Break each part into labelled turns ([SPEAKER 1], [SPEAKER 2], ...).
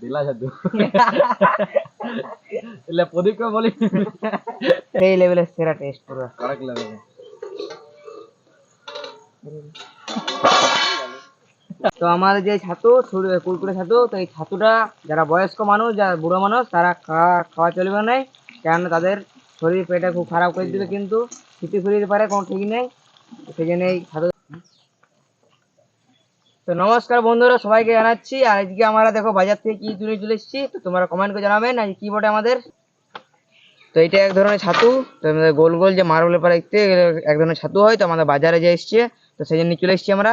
[SPEAKER 1] দিলা জাদু એટલે প্রদীপকে বলি
[SPEAKER 2] সেই লেভেলের সেরা টেস্ট পুরো
[SPEAKER 1] কড়ক লাগে
[SPEAKER 2] তো আমাদের যে ছাতু ছুরি- কুরকুরে ছাতু তো এই ছাতুটা যারা বয়স্ক মানুষ যারা বুড়ো মানুষ তারা খাওয়া খাওয়া চলবে না কেননা তাদের শরীর পেটে খুব খারাপ করে দিবে কিন্তু ক্ষতি করে দিতে পারে কোনো ঠিক নেই তো সেই জন্য এই ছাতু তো নমস্কার বন্ধুরা, সবাইকে জানাচ্ছি। আর আজকে আমরা দেখো বাজার থেকে কি তুলে চলে এসেছি, তো তোমরা কমেন্ট করে জানাবেন আর কি বটে আমাদের। তো এটা এক ধরনের ছাতু, তো গোল গোল যে মার্বেলের পরে দেখতে এক ধরনের ছাতু হয়, তো আমাদের বাজারে যে এসছে, তো সেই জন্য চলে এসেছি আমরা।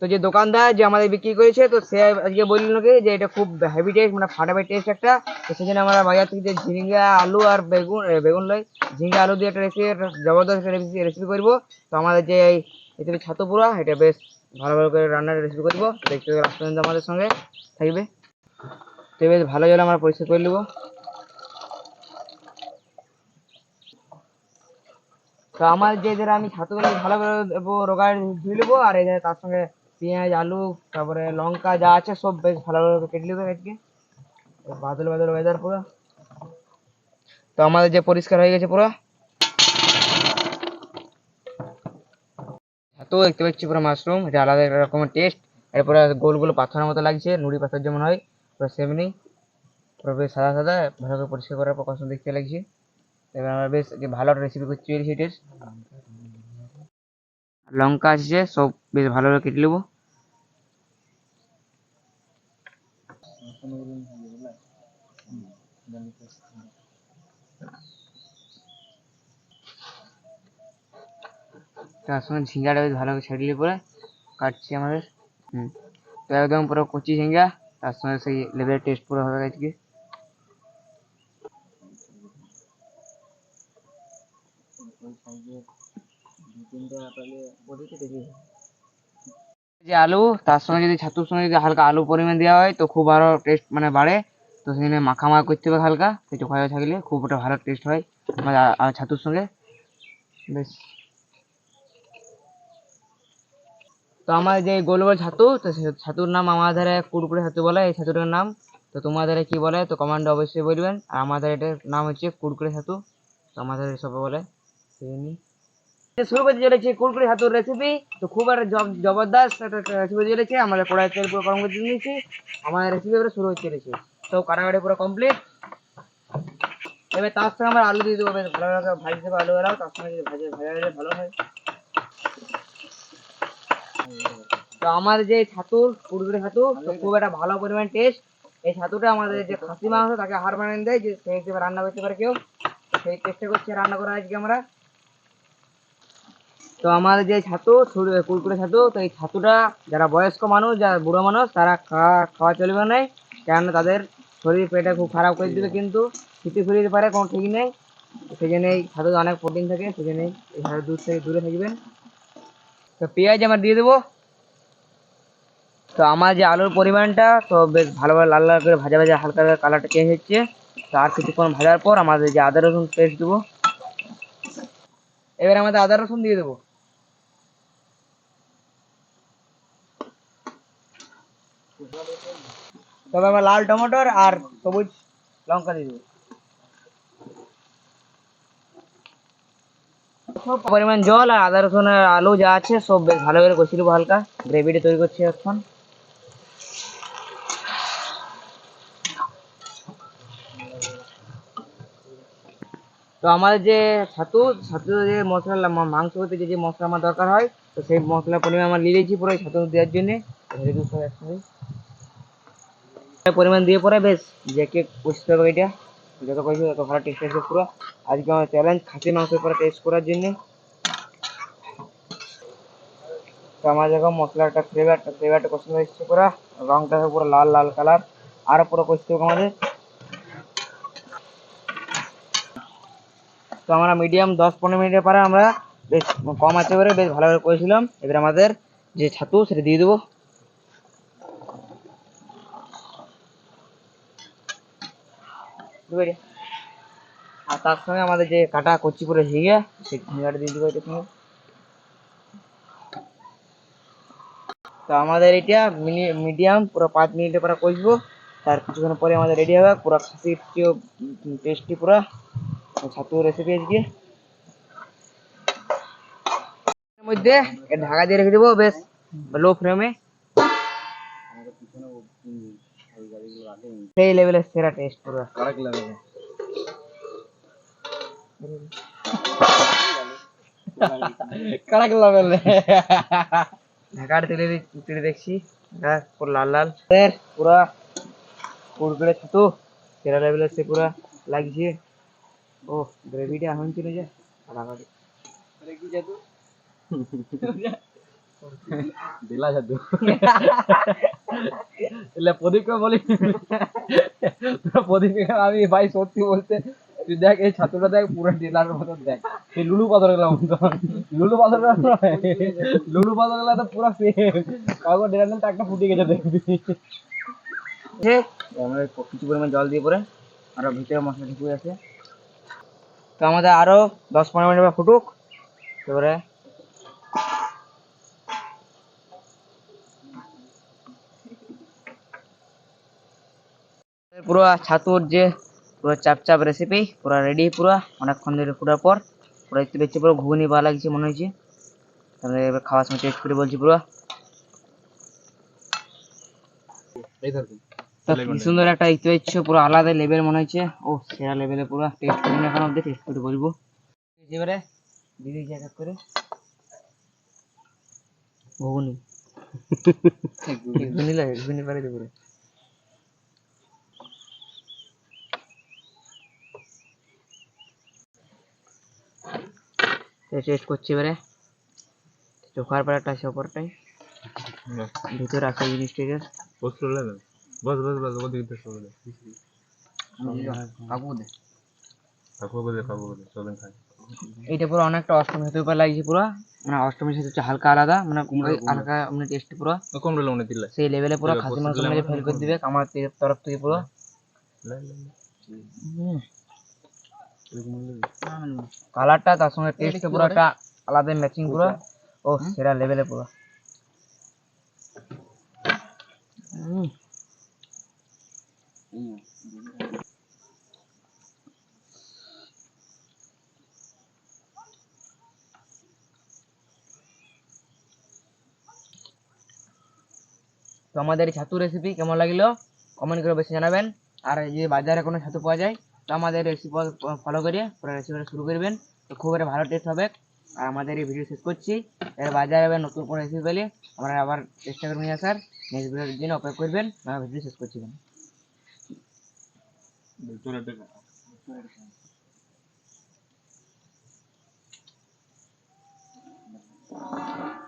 [SPEAKER 2] তো যে দোকানদার যে আমাদের বিক্রি করেছে, তো সে আজকে বলল কি যে এটা খুব হেভি টেস্ট মানে ফাটাফাটি টেস্ট একটা। তো সেই জন্য আমরা বাজার থেকে যে ঝিঙ্গা, আলু আর বেগুন বেগুন লই, ঝিঙ্গা, আলু দিয়ে একটা রেসিপি জবরদস্ত রেসিপি রেসিপি করব। তো আমাদের যে এই ছাতু পুরা এটা বেশ ভালো ভালো করে রান্নার রেসিপি করব দেখতে লাস্ট পর্যন্ত আমাদের সঙ্গে থাকবে। তো বেশ ভালো জলে আমরা পরিষ্কার করে নেব। তো আমার যে এদের আমি ছাতুগুলো ভালো করে দেবো, রোগায় ধুয়ে নেব, আর এই তার সঙ্গে পেঁয়াজ, আলু, তারপরে লঙ্কা যা আছে সব বেশ ভালো ভালো করে কেটে নেব আজকে। বাদল বাদল ওয়েদার পুরো। তো আমাদের যে পরিষ্কার হয়ে গেছে পুরো। ছাতু দেখতে পাচ্ছি পুরো মাশরুম এটা আলাদা একটা রকমের টেস্ট এরপরে গোল গোল পাথরের মতো লাগছে, নুড়ি পাথর যেমন হয়, পুরো সেমনি। পুরো বেশ সাদা সাদা ভালো করে পরিষ্কার করার পর কষ্ট দেখতে লাগছে। এবার আমরা বেশ ভালো একটা রেসিপি করছি এই সেটের। লঙ্কা আসছে, সব বেশ ভালো করে কেটে নেব। তার সঙ্গে ঝিঙ্গাটা বেশ ভালো করে পরে কাটছি আমাদের। হুম। তো একদম পুরো কচি ঝিঙ্গা, তার সঙ্গে সেই লেভেলের টেস্ট পুরো হবে আজকে। যে আলু, তার সঙ্গে যদি ছাতুর সঙ্গে যদি হালকা আলু পরিমাণ দেওয়া হয়, তো খুব ভালো টেস্ট মানে বাড়ে। তো সেখানে মাখা মাখা করতে হবে হালকা, সেই চোখা থাকলে খুব ওটা ভালো টেস্ট হয়। আ- আর ছাতুর সঙ্গে। বেশ। তো আমার যে গোল গোল ছাতু, তো ছাতুর নাম আমার ধারে কুরকুরে ছাতু বলে, এই ছাতুটার নাম। তো তোমাদের কি বলে, তো কমেন্টে অবশ্যই বলবেন। আর আমাদের এটার নাম হচ্ছে কুরকুরে ছাতু। তো আমাদের সবাই বলে। শুরু করতে চলেছি কুরকুরি হাতুর রেসিপি তো খুব জব- জবরদস্ত একটা রেসিপি চলেছে। আমরা কড়াই তেল পুরো গরম করে নিয়েছি। আমাদের রেসিপি এবারে শুরু হতে চলেছে। তো কাটাকাটি পুরো কমপ্লিট এবার তার সঙ্গে আমরা আলু দিয়ে দেবো। ভালো ভাজি দেবো আলু এলাও। তার সঙ্গে ভাজা ভাজা ভালো হয়। তো আমার যে ছাতুর কুরকুরি ছাতু তো খুব একটা ভালো পরিমাণ টেস্ট এই ছাতুটা আমাদের যে খাসি মাংস তাকে হার বানিয়ে দেয় যে সেই হিসেবে রান্না করতে পারে কেউ। সেই চেষ্টা করছি রান্না করা আজকে আমরা। তো আমাদের যে ছাতু কুরকুরে ছাতু তো এই ছাতুটা যারা বয়স্ক মানুষ যারা বুড়ো মানুষ তারা খাওয়া চলবে না। কেননা তাদের শরীর পেটে খুব খারাপ করে দিবে কিন্তু ক্ষতি করে দিতে পারে কোনো ঠিক নেই। সেই জন্য এই ছাতুতে অনেক প্রোটিন থাকে সেই জন্য এই দূর থেকে দূরে থাকবেন। তো পেঁয়াজ আমার দিয়ে দেবো। তো আমার যে আলুর পরিমাণটা, তো বেশ ভালোভাবে লাল লাল করে ভাজা ভাজা হালকা হালকা কালারটা চেঞ্জ হচ্ছে। তো আর কিছুক্ষণ ভাজার পর আমাদের যে আদা রসুন পেস্ট দেবো। এবার আমাদের আদা রসুন দিয়ে দেবো। তবে আমরা লাল টমেটোর আর সবুজ লঙ্কা দিয়ে দেবো। পরিমাণ জল আর আদা রসুন আর আলু যা আছে সব বেশ ভালো করে কষিয়ে দেবো হালকা। গ্রেভিটা তৈরি করছি এখন। তো আমাদের যে ছাতু ছাতু যে মশলা মাংস করতে যে যে মশলা আমার দরকার হয়, তো সেই মশলার পরিমাণ আমরা নিয়ে নিয়েছি পুরো ছাতু দেওয়ার জন্যে। পরিমাণ দিয়ে পরে বেশ, যে কে কষতে হবে এটা। যত কষবে তত ভালো টেস্ট আসবে পুরো। আজকে আমার চ্যালেঞ্জ খাসি মাংসের পরে টেস্ট করার জন্যে। তো আমার যখন মশলাটা ফ্লেভারটা ফ্লেভারটা কষতে এসছে পুরো। রংটা পুরো লাল লাল কালার আরও পুরো কষতে হবে আমাদের। তো আমরা মিডিয়াম দশ পনেরো মিনিটের পরে আমরা বেশ কম আছে করে বেশ ভালোভাবে করে করেছিলাম। এবার আমাদের যে ছাতু, সেটা দিয়ে দেবো। আর তার সঙ্গে আমাদের যে কাটা কচি করে ঝিঙে সেই ঝিঙাটা দিয়ে দেবো এটার সঙ্গে তো আমাদের এটা মিডিয়াম পুরো পাঁচ মিনিটের পরে কষবো। তার কিছুক্ষণ পরে আমাদের রেডি হবে। পুরো খাসির টেস্টি পুরো। ছাতু রেসিপি আজকে? মধ্যে ঢাকা দিয়ে রেখে দেবো বেশ লো ফ্লেমে সেই লেভেলের সেরা টেস্ট পুরো।
[SPEAKER 1] কারা কি লাগে কারা
[SPEAKER 2] ঢাকার তেলে তুলে দেখছি পুরো লাল লাল। পুরা কুড়কুড়ে ছাতু সেরা লেভেলের সে পুরা লাগছে ও গ্রেভিটা এখন ছিল যে ফাটাফাটি
[SPEAKER 1] দিলা জাদু। এলে প্রদীপকে বলি। প্রদীপকে আমি ভাই সত্যি বলতে তুই দেখ এই ছাত্রটা দেখ পুরো ডিলার মতো দেখ। এই লুলু পাথর গেলাম লুলু পাথর লুলু পাথর গেলা তো পুরো কাগজ ডিলার নাম একটা ফুটে গেছে দেখবি।
[SPEAKER 2] যে আমরা কিছু পরিমাণ জল দিয়ে পরে আরও ভিতরে মশলা ঢুকে আছে। তো আমাদের আরও দশ পনেরো মিনিট ফুটুক। এবারে পুরো ছাতুর যে পুরো চাপ চাপ রেসিপি পুরো রেডি পুরো অনেকক্ষণ ধরে ফুটার পর পুরো দেখতে পেয়েছি পুরো ঘুগনি ভালো লাগছে মনে হয়েছে তাহলে এবার খাওয়ার সময় টেস্ট করে বলছি পুরো। কি সুন্দর একটা দেখতে পাচ্ছ পুরো আলাদা লেভেল মনে হচ্ছে। ও সেরা লেভেলে পুরো টেস্ট করি এখন অব্দি টেস্ট করে বলব। এবারে দিদি এক এক করে। ঘুগনি ঘুগনি লাগে ঘুগনি পারে দেবো টেস্ট করছি এবারে। চোখার পর একটা আছে ওপরটাই ভিতরে
[SPEAKER 1] চলে যাবে বস বস বস ওদিকে তো চলে যাবে
[SPEAKER 2] কাকু দে
[SPEAKER 1] কাকু বলে কাকু বলে চলেন খাই।
[SPEAKER 2] এইটা পুরো অনেকটা অষ্টমী সেতুর উপর লাগছে পুরো। মানে অষ্টমী সেতু হচ্ছে হালকা আলাদা মানে ওই হালকা মানে টেস্ট পুরো।
[SPEAKER 1] কম রইল মনে দিলে।
[SPEAKER 2] সেই লেভেলে পুরো খাসি মাংস মেরে ফেল করে দিবে আমার তরফ থেকে পুরো। কালারটা তার সঙ্গে টেস্ট পুরো একটা আলাদা ম্যাচিং পুরো। ও সেরা লেভেলে পুরো। হুম। তো আমাদের ছাতু রেসিপি কেমন লাগল? কমেন্ট করে বেশি জানাবেন। আর এই যে বাজারে কোনো ছাতু পাওয়া যায়, তো আমাদের রেসিপি ফলো করে পুরো রেসিপিটা শুরু করবেন। তো খুব একটা ভালো টেস্ট হবে। আর আমাদের এই ভিডিও শেষ করছি। এর বাজারে আবার নতুন কোনো রেসিপি পেলে আমরা আবার চেষ্টা করব আসার। নেক্সট ভিডিওর জন্য অপেক্ষা করবেন। আমরা ভিডিও শেষ করছি Vector Thank you.